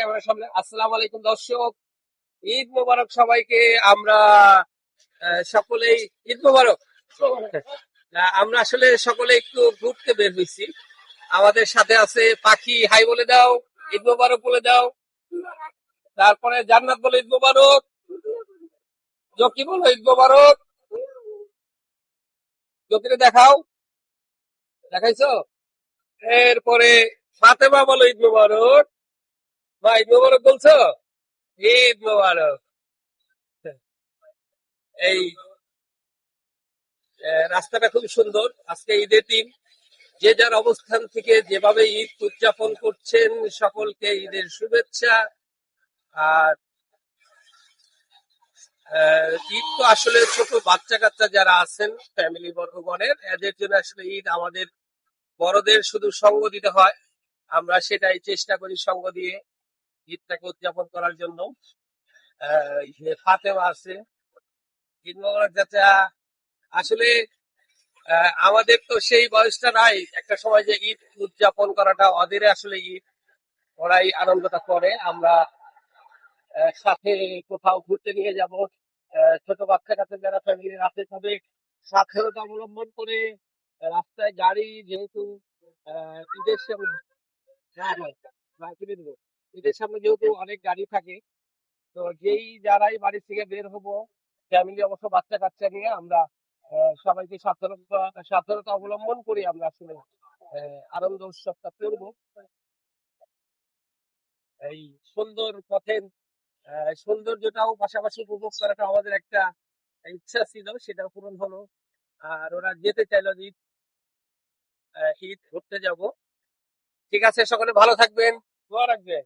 ক্যামেরার সামনে। আলাইকুম, দর্শক। ঈদ মোবারক সবাইকে। আমরা সকলেই, ঈদ মোবারক। আমরা আসলে সকলে একটু ঘুরতে বের হয়েছি। আমাদের সাথে আছে পাখি, হাই বলে দাও, ঈদ মোবারক বলে দাও। তারপরে জান্নাত বলে ঈদ মোবারক। জকি বলো ঈদ মোবারক। জকিরে দেখাও। দেখাইছো? এরপরে ফাতেমা বলো ঈদ মোবারক। ঈদ মোবারক বলছো? ঈদ মোবারক। এই রাস্তাটা খুব সুন্দর, আজকে ঈদের দিন। যে যার অবস্থান থেকে যেভাবে ঈদ উদযাপন করছেন, সকলকে ঈদের শুভেচ্ছা। আর ঈদ তো আসলে ছোট বাচ্চা কাচ্চা যারা আছেন ফ্যামিলি বর্গগণের, এদের জন্য আসলে ঈদ আমাদের বড়দের শুধু সঙ্গ দিতে হয়। আমরা সেটাই চেষ্টা করি সঙ্গ দিয়ে। ঈদটাকে উদযাপন করার জন্য। ফাতেমা আছে, ঈদ মোবারক চাচা, আসলে আমাদের তো সেই বয়সটা নাই। একটা সময় যে ঈদ উদযাপন করাটা ওদের আসলে ঈদ, ওরাই আনন্দটা করে। আমরা সাথে কোথাও ঘুরতে নিয়ে যাব ছোট বাচ্চা কাছে যারা ফ্যামিলি আছে তাদের সাবধানতা অবলম্বন করে, রাস্তায় গাড়ি যেহেতু ঈদের ঈদের সামনে যেহেতু অনেক গাড়ি থাকে তো যেই যারাই বাড়ি থেকে বের হব ফ্যামিলি অবশ্য বাচ্চা কাচ্চা নিয়ে আমরা সবাইকে সাবধানতা সাবধানতা অবলম্বন করি আমরা আসলে আনন্দ উৎসবটা করব। এই সুন্দর পথের সৌন্দর্যটাও পাশাপাশি উপভোগ করাটা আমাদের একটা ইচ্ছা ছিল সেটা পূরণ হলো। আর ওরা যেতে চাইলো ঈদ ঈদ ঘুরতে যাব। ঠিক আছে সকলে ভালো থাকবেন। দোয়া রাখবেন।